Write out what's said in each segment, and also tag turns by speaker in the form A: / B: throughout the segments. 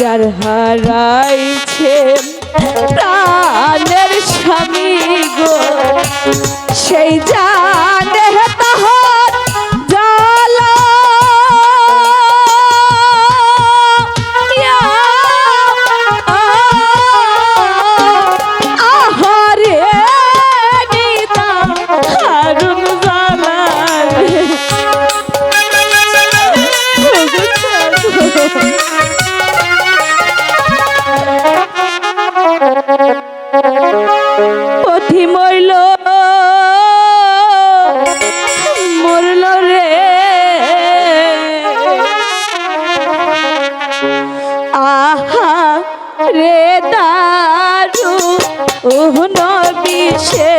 A: যার হারাইছে প্রাণের স্বামী গো সেই জানে পথি মরল মরল রে। আহা রে দারু ওহ নবিষে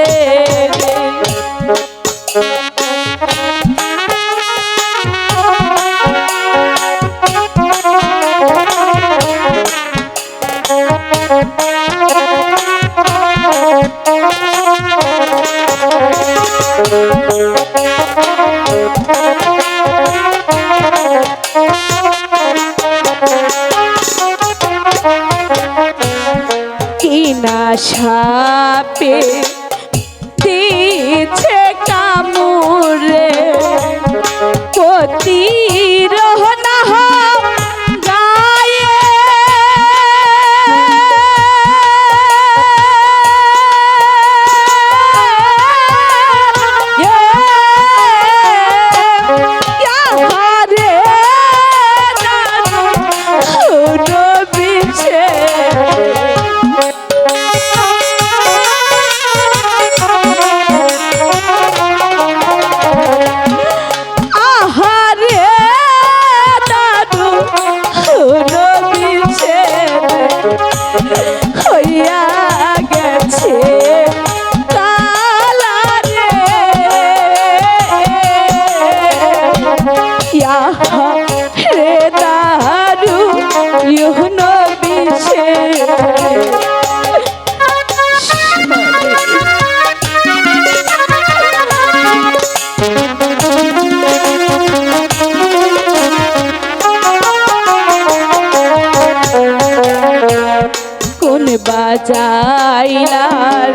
A: বাজাইলার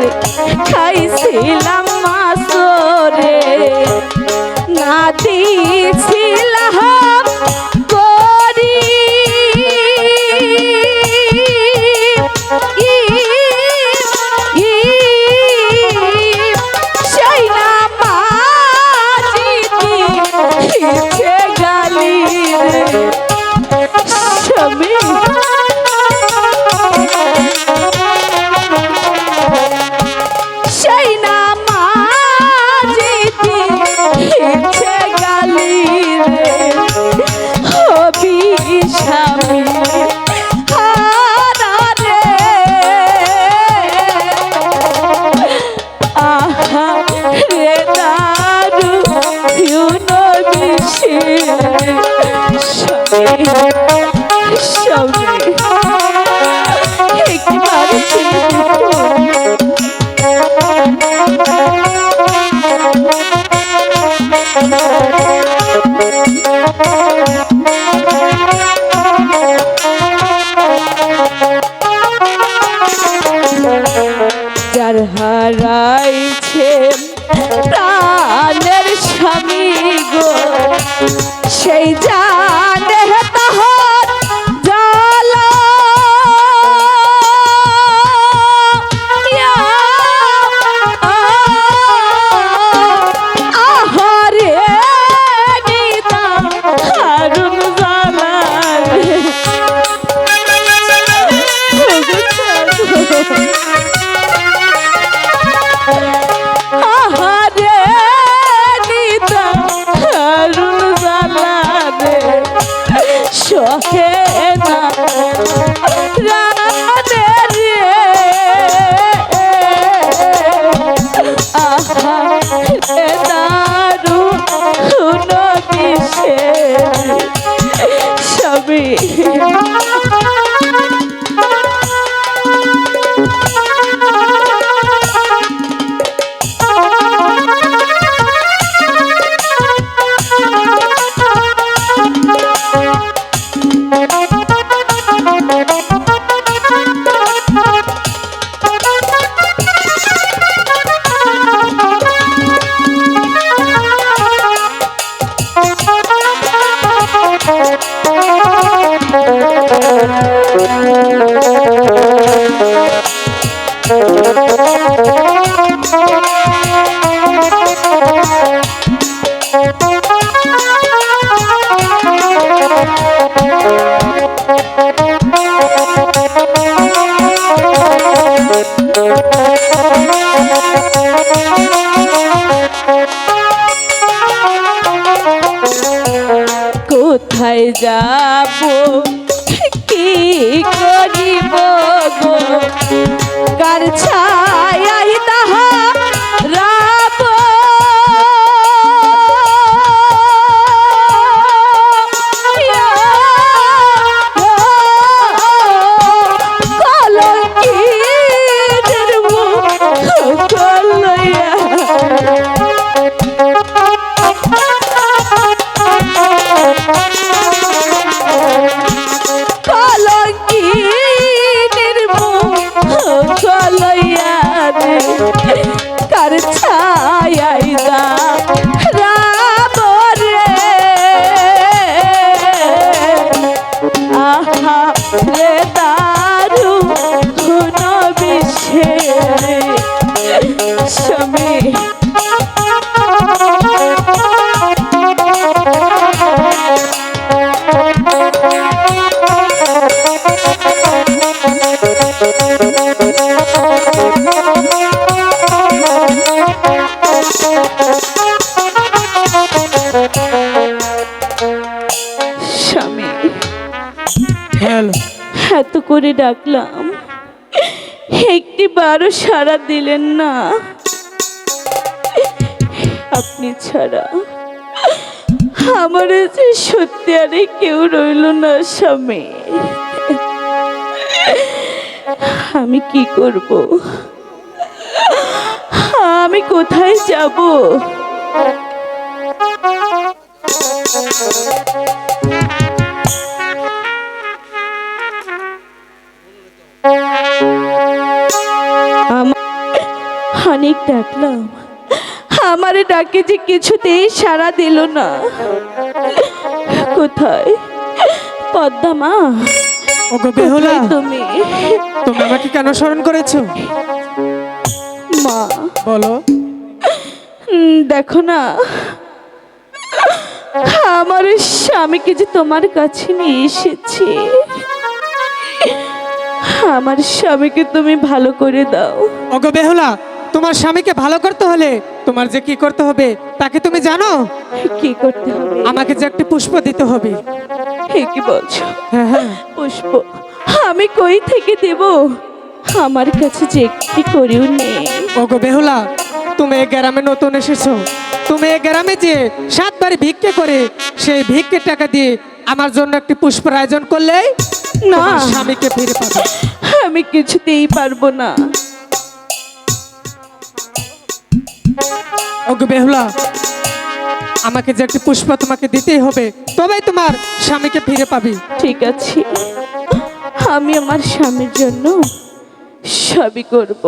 A: খাইছিলাম মাসরে না দিছিলাম হারাইছে প্রাণের স্বামী গো সেই জানে সহে না। রানে রে আহারে দারু নবিষে সবই যাব। কি করিব গো? কার ছায়াই করে ডাকলাম। একটি বারো সারা দিলেন না। আপনি ছাড়া আমার যে সত্যি আরে কেউ রইল না স্বামী। আমি কি করব? আমি কোথায় যাব? অনেক ডাকলাম। আমার ডাকে যে কিছুতেই সাড়া দিল না। কোথায়? পদ্মা মা
B: ওগো বেহুলা
A: তুমি?
B: তুমি আমাকে কেন স্মরণ করেছ?
A: মা।
B: বলো।
A: দেখো না। আমার স্বামীকে যে তোমার কাছে নিয়ে এসেছি আমার স্বামীকে তুমি ভালো করে দাও।
B: ওগো বেহুলা তোমার স্বামীকে ভালো করতে হলে তোমার যে কি করতে হবে তাকে তুমি জানো?
A: কি করতে হবে?
B: আমাকে যে একটা পুষ্প দিতে হবে।
A: এ কি বলছো?
B: হ্যাঁ হ্যাঁ।
A: পুষ্প আমি কই থেকে দেব? আমার কাছে যে একটি করেও নেই।
B: ওগো বেহুলা তুমি এই গ্রামে নতুন এসেছ। তুমি এই গ্রামে যে সাতবারই ভিক্ষে করে সেই ভিক্ষে টাকা দিয়ে আমার জন্য একটি পুষ্পের আয়োজন করলে
A: না।
B: স্বামীকে ফিরে পাবে।
A: আমি কিছুতেই পারব না।
B: ওগো বেহুলা, আমাকে যে একটি পুষ্প তোমাকে দিতেই হবে, তবেই তোমার স্বামীকে ফিরে পাবি।
A: ঠিক আছে। আমি আমার স্বামীর জন্য সবই করব।